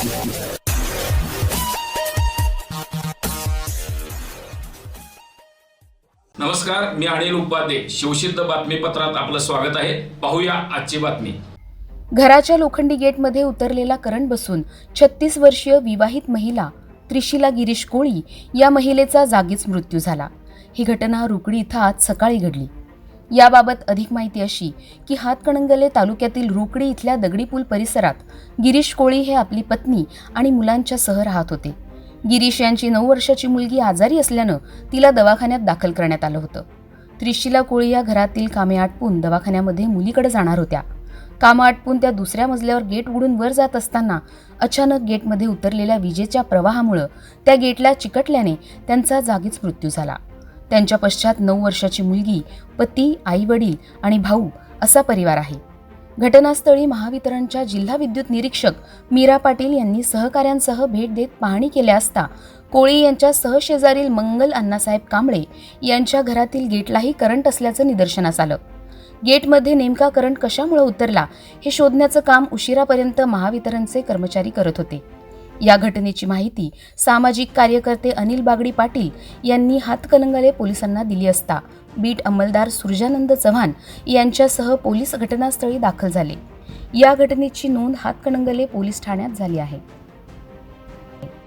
नमस्कार मी अनिल उपाध्ये. शिवसिद्ध बातमीपत्रात आपलं स्वागत आहे. पाहूया आजची बातमी. घराच्या लोखंडी गेटमध्ये उतरलेला करंट बसून छत्तीस वर्षीय विवाहित महिला त्रिशिला गिरीश कोळी या महिलेचा जागीच मृत्यू झाला. ही घटना रुकडी इथं आज सकाळी घडली. याबाबत अधिक माहिती अशी की हातकणंगले तालुक्यातील रोकडी इथल्या दगडी पूल परिसरात गिरीश कोळी हे आपली पत्नी आणि मुलांच्या सह राहत होते. गिरीश यांची नऊ वर्षाची मुलगी आजारी असल्यानं तिला दवाखान्यात दाखल करण्यात आलं होतं. त्रिशिला कोळी या घरातील कामे आटपून दवाखान्यामध्ये मुलीकडे जाणार होत्या. कामं आटपून त्या दुसऱ्या मजल्यावर गेट उडून वर जात असताना अचानक गेटमध्ये उतरलेल्या विजेच्या प्रवाहामुळं त्या गेटला चिकटल्याने त्यांचा जागीच मृत्यू झाला. त्यांच्या पश्चात नऊ वर्षाची मुलगी पती आई वडील आणि भाऊ असा परिवार आहे. घटनास्थळी महावितरणच्या जिल्हा विद्युत निरीक्षक मीरा पाटील यांनी सहकाऱ्यांसह भेट देत पाहणी केल्या असता कोळी यांच्या सहशेजारील मंगल अण्णासाहेब कांबळे यांच्या घरातील गेटलाही करंट असल्याचं निदर्शनास आलं. गेटमध्ये नेमका करंट कशामुळे उतरला हे शोधण्याचं काम उशिरापर्यंत महावितरणचे कर्मचारी करत होते. या घटनेची माहिती सामाजिक कार्यकर्ते अनिल बागडी पाटील यांनी हातकलंगले पोलिसांना दिली असता. बीट अंमलदार सुरजानंद चव्हाण यांच्यासह पोलीस घटनास्थळी दाखल झाले. या घटनेची नोंद हातकणंगले पोलीस ठाण्यात झाली आहे.